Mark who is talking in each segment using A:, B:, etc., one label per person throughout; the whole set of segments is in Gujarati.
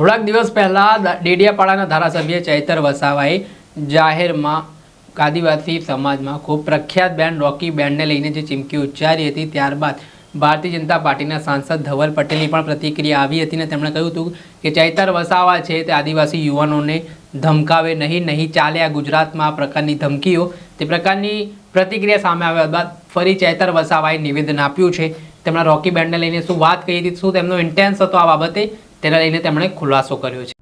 A: થોડાક દિવસ પહેલાં ડેડિયાપાડાના ધારાસભ્ય ચૈતર વસાવાએ જાહેરમાં આદિવાસી સમાજમાં ખૂબ પ્રખ્યાત બેન્ડ રોકી બેન્ડને લઈને જે ચીમકી ઉચ્ચારી હતી, ત્યારબાદ ભારતીય જનતા પાર્ટીના સાંસદ ધવલ પટેલની પણ પ્રતિક્રિયા આવી હતી ને તેમણે કહ્યું હતું કે ચૈતર વસાવા છે તે આદિવાસી યુવાનોને ધમકાવે નહીં નહીં ચાલે આ ગુજરાતમાં આ પ્રકારની ધમકીઓ. તે પ્રકારની પ્રતિક્રિયા સામે આવ્યા બાદ ફરી ચૈતર વસાવાએ નિવેદન આપ્યું છે. તેમના રોકી બેન્ડને લઈને શું વાત કહી હતી, શું તેમનો ઇન્ટેન્સ હતો આ બાબતે? તેને લઈને તેમણે ખુલાસો કર્યો છે.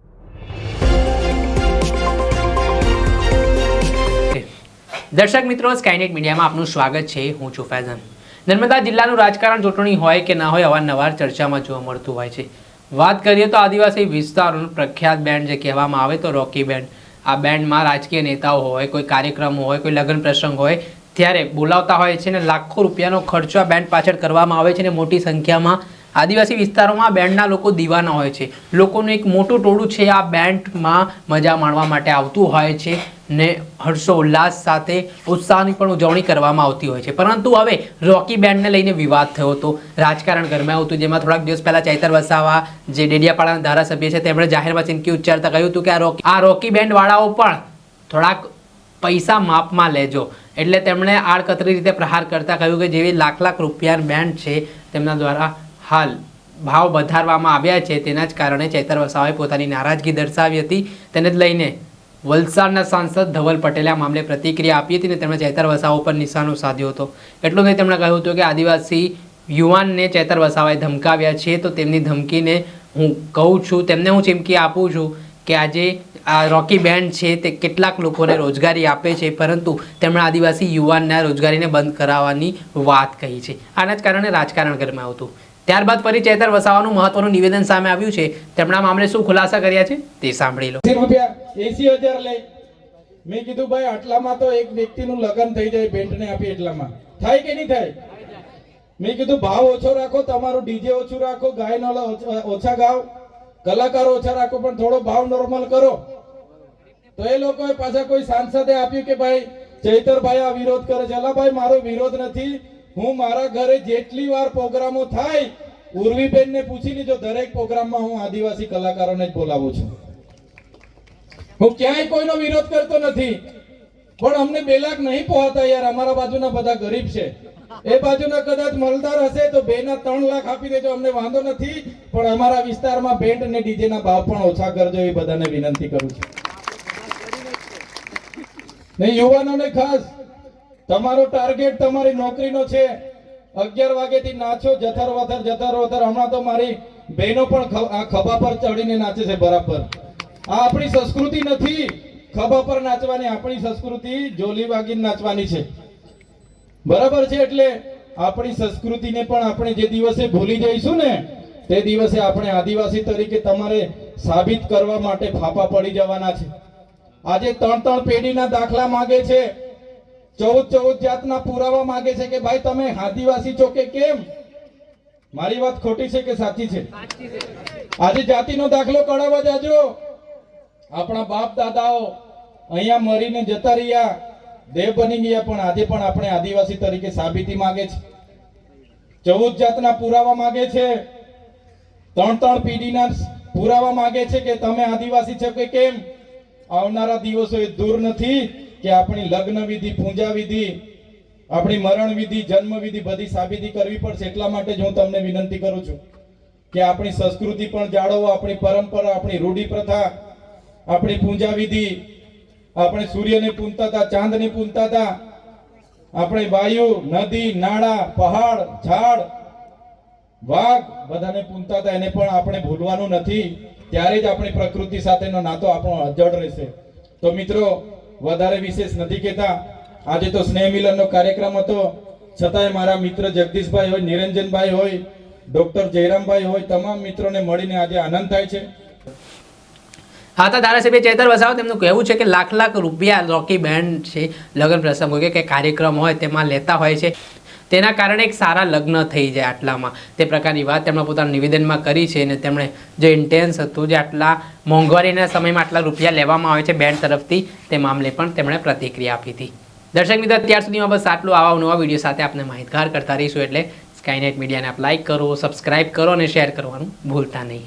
A: દર્શક મિત્રો સ્કાયનેટ મીડિયામાં આપનું સ્વાગત છે. હું છું ફૈઝન. નર્મદા જિલ્લાનું રાજકારણ ચૂંટણી હોય કે ના હોય, અવારનવાર ચર્ચામાં જોવા મળતું હોય છે. વાત કરીએ તો આદિવાસી વિસ્તારોનું પ્રખ્યાત બેન્ડ જે કહેવામાં આવે તો રોકી બેન્ડ આ બેન્ડમાં રાજકીય નેતાઓ હોય, કોઈ કાર્યક્રમ હોય, કોઈ લગ્ન પ્રસંગ હોય, ત્યારે બોલાવતા હોય છે ને લાખો રૂપિયાનો ખર્ચો આ બેન્ડ પાછળ કરવામાં આવે છે ને મોટી સંખ્યામાં આદિવાસી વિસ્તારોમાં બેન્ડના લોકો દીવાના હોય છે. લોકોનું એક મોટું ટોળું છે આ બેન્ડમાં મજા માણવા માટે આવતું હોય છે ને હર્ષો ઉલ્લાસ સાથે ઉત્સાહની પણ ઉજવણી કરવામાં આવતી હોય છે. પરંતુ હવે રોકી બેન્ડને લઈને વિવાદ થયો હતો. રાજકારણ ગરમાયું હતું, જેમાં થોડાક દિવસ પહેલાં ચૈતર વસાવા, જે ડેડિયાપાડાના ધારાસભ્ય છે, તેમણે જાહેરમાં ચીમકી ઉચ્ચારતા કહ્યું હતું કે આ રોકી આ રોકી બેન્ડવાળાઓ પણ થોડાક પૈસા માપમાં લેજો. એટલે તેમણે આડકતરી રીતે પ્રહાર કરતા કહ્યું કે જેવી લાખ લાખ રૂપિયાની બેન્ડ છે, તેમના દ્વારા હાલ ભાવ વધારવામાં આવ્યા છે, તેના જ કારણે ચૈતર વસાવાએ પોતાની નારાજગી દર્શાવી હતી. તેને જ લઈને વલસાડના સાંસદ ધવલ પટેલે આ મામલે પ્રતિક્રિયા આપી હતી અને તેમણે ચૈતર વસાવા ઉપર નિશાનો સાધ્યો હતો. એટલું નહીં, તેમણે કહ્યું હતું કે આદિવાસી યુવાનને ચૈતર વસાવાએ ધમકાવ્યા છે, તો તેમની ધમકીને હું કહું છું, તેમને હું ચીમકી આપું છું કે આજે આ રોકી બેન્ડ છે, તે કેટલાક લોકોને રોજગારી આપે છે, પરંતુ તેમણે આદિવાસી યુવાનના રોજગારીને બંધ કરાવવાની વાત કહી છે. આના જ કારણે રાજકારણ ગરમાયું હતું ત્યારબાદ ફરી ચેતર વસાવાનું મહત્વનું નિવેદન સામે આવ્યું છે. તેમના મામલે શું ખુલાસા કર્યા છે તે સાંભળી લો.
B: એસી હજાર લઈ. મેં કીધું, ભાઈ, આટલામાં તો એક વ્યક્તિનું લગ્ન થઈ જાય બેન્ટને આપી એટલામાં. થાય કે નહીં થાય? મેં કીધું, ભાવ ઓછો રાખો, તમારું ડીજે ઓછું રાખો, ગાયનો લ- ઓછા ગાવ, કલાકારો ઓછા રાખો, પણ થોડો ભાવ નોર્મલ કરો. તો એ લોકોએ પાછા કોઈ સાંસદે આપ્યું કે, ભાઈ, ચૈતરભાઈ આ વિરોધ કરે છે. અલા ભાઈ, મારો વિરોધ નથી. હું મારા ઘરે જેટલી વાર પ્રોગ્રામો થાય ઉર્વીબેન ને પૂછી લીધો દરેક પ્રોગ્રામમાં હું આદિવાસી કલાકારોને જ બોલાવું છું. હું ક્યાંય કોઈનો વિરોધ કરતો નથી. પણ અમને બે લાખ નહીં પહોંચતા યાર, અમારા બાજુના બધા ગરીબ છે. એ બાજુના કદાચ મલદાર હશે તો બે ના ત્રણ લાખ આપી દેજો, અમને વાંધો નથી. પણ અમારા વિસ્તારમાં બેન્ડ અને ડીજે ના ભાવ પણ ઓછા કરજો, એ બધાને વિનંતી કરું છું. ને યુવાનોને ખાસ તમારો ટાર્ગેટ તમારી નોકરીનો છે. અગિયાર વાગેથી નાચો જથર વથર જથર વથર હમણાં તો મારી બહેનો પણ આ ખભા પર ચડીને નાચે છે બરાબર. આ આપણી સંસ્કૃતિ નથી. ખભા પર નાચવાની આપણી સંસ્કૃતિ જોલી વાગીને નાચવાની છે. બરાબર છે એટલે આપણી સંસ્કૃતિને પણ આપણે જે દિવસે ભૂલી જઈશું ને, તે દિવસે આપણે આદિવાસી તરીકે તમારે સાબિત કરવા માટે ફાફા પડી જવાના છે. આજે ત્રણ ત્રણ પેઢીના દાખલા માંગે છે. ચૌદ ચૌદ જાતના પુરાવા માંગે છે કે ભાઈ તમે આદિવાસી છો કે કેમ? મારી વાત ખોટી છે કે સાચી છે? આજે જાતિનો દાખલો કઢાવવા જાજો. આપણા બાપ દાદાઓ અહીંયા મરીને જતા રહ્યા. દેહ બની ગયા, પણ આજે પણ આપણે આદિવાસી તરીકે સાબિતી માંગે છે. ચૌદ જાતના પુરાવા માંગે છે. ત્રણ ત્રણ પેઢીના પુરાવા માંગે છે કે તમે આદિવાસી છો કે કેમ? આવનારા દિવસો એ દૂર નથી. કે આપણી લગ્ન વિધિ પૂજા વિધિ આપણી મરણ વિધિ જન્મ વિધિ બધી સાબિતી કરવી પડશે. એટલા માટે જ હું તમને વિનંતી કરું છું કે આપણી સંસ્કૃતિ પણ જાળવો, આપણી પરંપરા, આપણી રૂઢિ પ્રથા આપણી પૂજા વિધિ આપણે સૂર્યને પૂનતા હતા ચાંદને પૂનતા હતા આપણે વાયુ, નદી, નાળા, પહાડ, ઝાડ, વાઘ બધાને પૂનતા હતા એને પણ આપણે ભૂલવાનું નથી. ત્યારે જ આપણી પ્રકૃતિ સાથેનો નાતો આપણો અજડ રહેશે. તો મિત્રો વધારે વિશેષ નથી કહેતા. આજે તો સ્નેહ મિલનનો કાર્યક્રમ હતો. છતાંય મારા મિત્ર જગદીશભાઈ હોય, નિરંજનભાઈ હોય, ડોક્ટર જયરામભાઈ હોય, તમામ મિત્રોને મળીને આજે આનંદ થાય છે.
A: હા, તો ધારાસભ્ય ચેતર વસાવ, તેમનું કહેવું છે કે લાખ લાખ રૂપિયા રોકી બેન્ડ છે, લગ્ન પ્રસંગ હોય કે કાર્યક્રમ હોય તેમાં લેતા હોય છે. તેના કારણે એક સારા લગ્ન થઈ જાય આટલામાં. તે પ્રકારની વાત તેમણે પોતાના નિવેદનમાં કરી છે અને તેમણે જે ઇન્ટેન્સ હતું, જે આટલા મોંઘવારીના સમયમાં આટલા રૂપિયા લેવામાં આવે છે બેન્ડ તરફથી, તે મામલે પણ તેમણે પ્રતિક્રિયા આપી હતી. દર્શક મિત્રો, અત્યાર સુધીમાં બસ આટલું આવા નવા વીડિયો સાથે આપણે માહિતગાર કરતા રહીશું એટલે સ્કાયનેટ મીડિયાને આપ લાઇક કરો સબસ્ક્રાઇબ કરો અને શેર કરવાનું ભૂલતા નહીં.